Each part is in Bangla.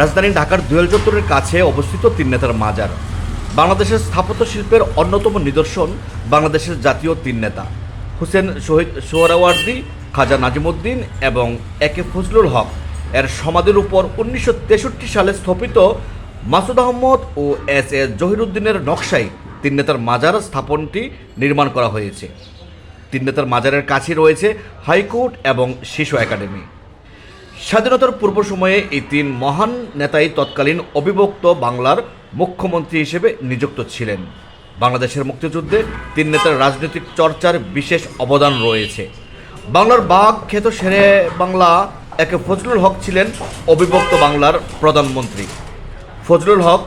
রাজধানী ঢাকার দুয়েল চত্বরের কাছে অবস্থিত তিন নেতার মাজার। বাংলাদেশের স্থাপত্য শিল্পের অন্যতম নিদর্শন বাংলাদেশের জাতীয় তিন নেতা। হুসেন শহীদ সোহরাওয়ার্দী, খাজা নাজিমুদ্দিন এবং একে ফজলুল হক এর সমাধির উপর উনিশশো তেষট্টি সালে স্থাপিত মাসুদ আহমদ ও এস এ জহিরুদ্দিনের নকশায় তিন নেতার মাজার স্থাপনটি নির্মাণ করা হয়েছে। তিন নেতার মাজারের কাছে রয়েছে হাইকোর্ট এবং শিশু একাডেমি। স্বাধীনতার পূর্ব সময়ে এই তিন মহান নেতাই তৎকালীন অবিভক্ত বাংলার মুখ্যমন্ত্রী হিসেবে নিযুক্ত ছিলেন। বাংলাদেশের মুক্তিযুদ্ধে তিন নেতার রাজনৈতিক চর্চার বিশেষ অবদান রয়েছে। বাংলার বাঘ খ্যাত শেরে বাংলা, একে ফজলুল হক ছিলেন অবিভক্ত বাংলার প্রধানমন্ত্রী। ফজলুল হক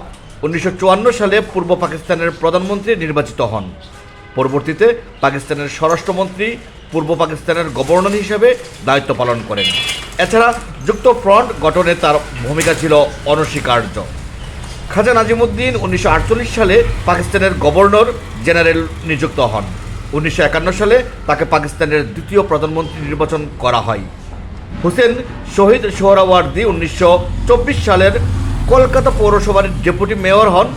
উনিশশো চুয়ান্ন সালে পূর্ব পাকিস্তানের প্রধানমন্ত্রী নির্বাচিত হন। পরবর্তীতে পাকিস্তানের স্বরাষ্ট্রমন্ত্রী, পূর্ব পাকিস্তানের গভর্নর হিসেবে দায়িত্ব পালন করেন। এছাড়া যুক্ত ফ্রন্ট গঠনে তার ভূমিকা ছিল অনস্বীকার্য। খাজা নাজিমুদ্দিন উনিশশো আটচল্লিশ সালে পাকিস্তানের গভর্নর জেনারেল নিযুক্ত হন। উনিশশো একান্ন সালে তাকে পাকিস্তানের দ্বিতীয় প্রধানমন্ত্রী নির্বাচন করা হয়। হুসেন শহীদ সোহরাওয়ার্দী উনিশশো সালের কলকাতা পৌরসভার ডেপুটি মেয়র হন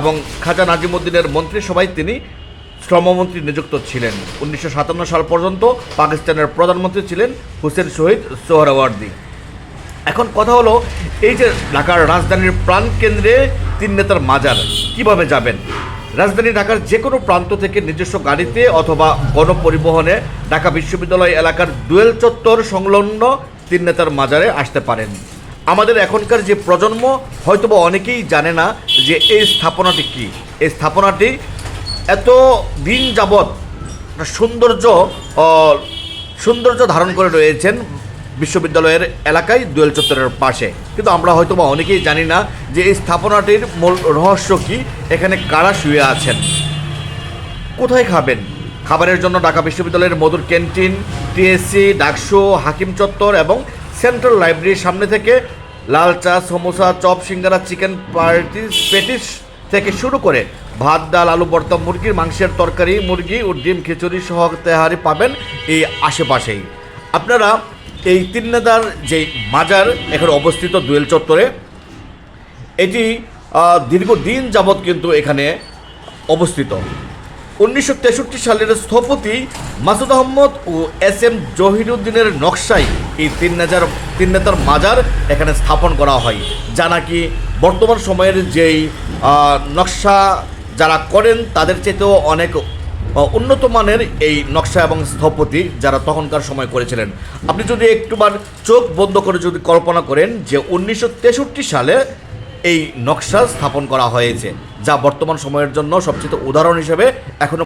এবং খাজা নাজিমুদ্দিনের মন্ত্রিসভায় তিনি শ্রমমন্ত্রী নিযুক্ত ছিলেন। উনিশশো সাতান্ন সাল পর্যন্ত পাকিস্তানের প্রধানমন্ত্রী ছিলেন হুসেন শহীদ সোহরাওয়ার্দী। এখন কথা হলো, এই যে ঢাকার রাজধানীর প্রাণকেন্দ্রে তিন নেতার মাজার, কীভাবে যাবেন? রাজধানী ঢাকার যে কোনো প্রান্ত থেকে নিজস্ব গাড়িতে অথবা গণপরিবহনে ঢাকা বিশ্ববিদ্যালয় এলাকার দুয়েল চত্বর সংলগ্ন তিন নেতার মাজারে আসতে পারেন। আমাদের এখনকার যে প্রজন্ম, হয়তোবা অনেকেই জানে না যে এই স্থাপনাটি কী। এই স্থাপনাটি এত দিন যাবৎ সৌন্দর্য সৌন্দর্য ধারণ করে রয়েছেন বিশ্ববিদ্যালয়ের এলাকায় দোয়েল চত্বরের পাশে। কিন্তু আমরা হয়তো বা অনেকেই জানি না যে এই স্থাপনাটির মূল রহস্য কি, এখানে কারা শুয়ে আছেন। কোথায় খাবেন? খাবারের জন্য ঢাকা বিশ্ববিদ্যালয়ের মধুর ক্যান্টিন, টিএসসি, ডাকসু, হাকিম চত্বর এবং সেন্ট্রাল লাইব্রেরির সামনে থেকে লাল চা samosa, chop, singara, chicken patties patties থেকে শুরু করে ভাত, ডাল, আলু ভর্তা, মুরগির মাংসের তরকারি, মুরগি ও ডিম খিচুড়ি সহ তেহারি পাবেন এই আশেপাশেই। আপনারা এই তিন্নাদার যে মাজার, এখানে অবস্থিত দুয়েল চত্বরে, এটি দীর্ঘদিন যাবৎ কিন্তু এখানে অবস্থিত। উনিশশো তেষট্টি সালের স্থপতি মাসুদ আহমদ ও এস এম জহিরুদ্দিনের নকশায় এই তিন নেতার তিন নেতার মাজার এখানে স্থাপন করা হয়। যা নাকি বর্তমান সময়ের যেই নকশা যারা করেন, তাদের চেয়েতেও অনেক উন্নত মানের এই নকশা এবং স্থপতি যারা তখনকার সময় করেছিলেন। আপনি যদি একটুবার চোখ বন্ধ করে যদি কল্পনা করেন যে উনিশশো তেষট্টি সালে এই নকশা স্থাপন করা হয়েছে, যা বর্তমান সময়ের জন্য সবচেয়ে উদাহরণ হিসেবে এখনও